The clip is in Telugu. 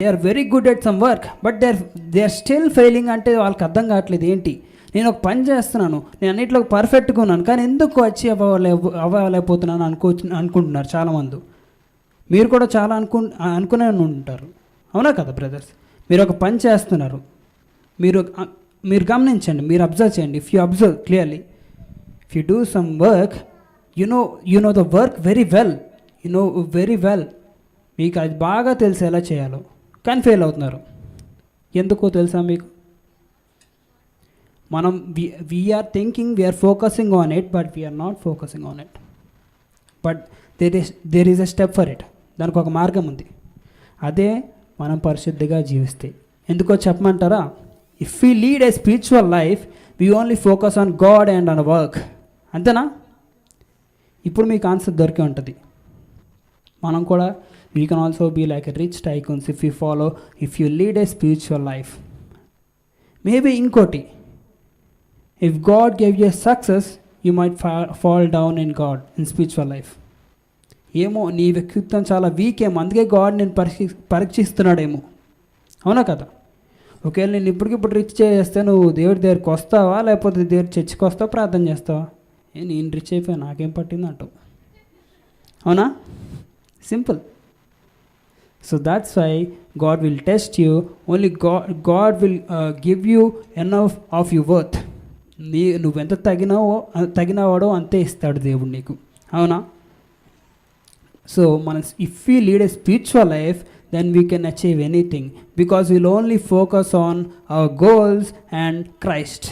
They are very good at some work but they are they are still failing అంటే వాళ్ళకి అర్థం కావట్లేదు ఏంటి? నేను ఒక పని చేస్తున్నాను నేను అన్నింటిలో పర్ఫెక్ట్గా ఉన్నాను కానీ ఎందుకు వచ్చి అవ్వలే అవ్వలేకపోతున్నాను అనుకో అనుకుంటున్నారు చాలామంది. మీరు కూడా చాలా అనుకు అనుకునే ఉంటారు. అవునా కదా బ్రదర్స్ మీరు ఒక పని చేస్తున్నారు. మీరు మీరు గమనించండి మీరు అబ్జర్వ్ చేయండి. If you observe clearly if you do some work you know you know the work very well you know very well మీకు అది బాగా తెలిసి ఎలా చేయాలో. కానీ ఫెయిల్ అవుతున్నారు. ఎందుకో తెలుసా మీకు? మనం we we are thinking we are focusing on it but we are not focusing on it but there is there is a step for it దానికి ఒక మార్గం ఉంది. అదే మనం పరిశుద్ధిగా జీవిస్తే. ఎందుకో చెప్పమంటారా? If we lead a spiritual life we only focus on God and on work అంతేనా? ఇప్పుడు మీకు ఆన్సర్ దొరికే ఉంటుంది. మనం కూడా we can also be like a rich tycoons if you follow if you lead a spiritual life maybe ఇంకోటి if God gave you success you might fall down in God in spiritual life ఏమో నీ వ్యక్తిత్వం చాలా వీక్ ఏమో అందుకే గాడ్ నేను పరీక్షి పరీక్షిస్తున్నాడేమో. అవునా కదా? ఒకవేళ నేను ఇప్పటికిప్పుడు రిచ్ చేస్తే నువ్వు దేవుడి దగ్గరికి వస్తావా? లేకపోతే దేవుడి చర్చికి వస్తావా? ప్రార్థన చేస్తావా? ఏ నేను రిచ్ అయిపోయా నాకేం పట్టింది అంటావు అవునా? Simple so that's why God will test you only God God will give you enough of you worth నీ నువ్వెంత తగినావో తగినవాడో అంతే ఇస్తాడు దేవుడు నీకు. అవునా? సో మన if you lead a spiritual life then we can achieve anything because will only focus on our goals and Christ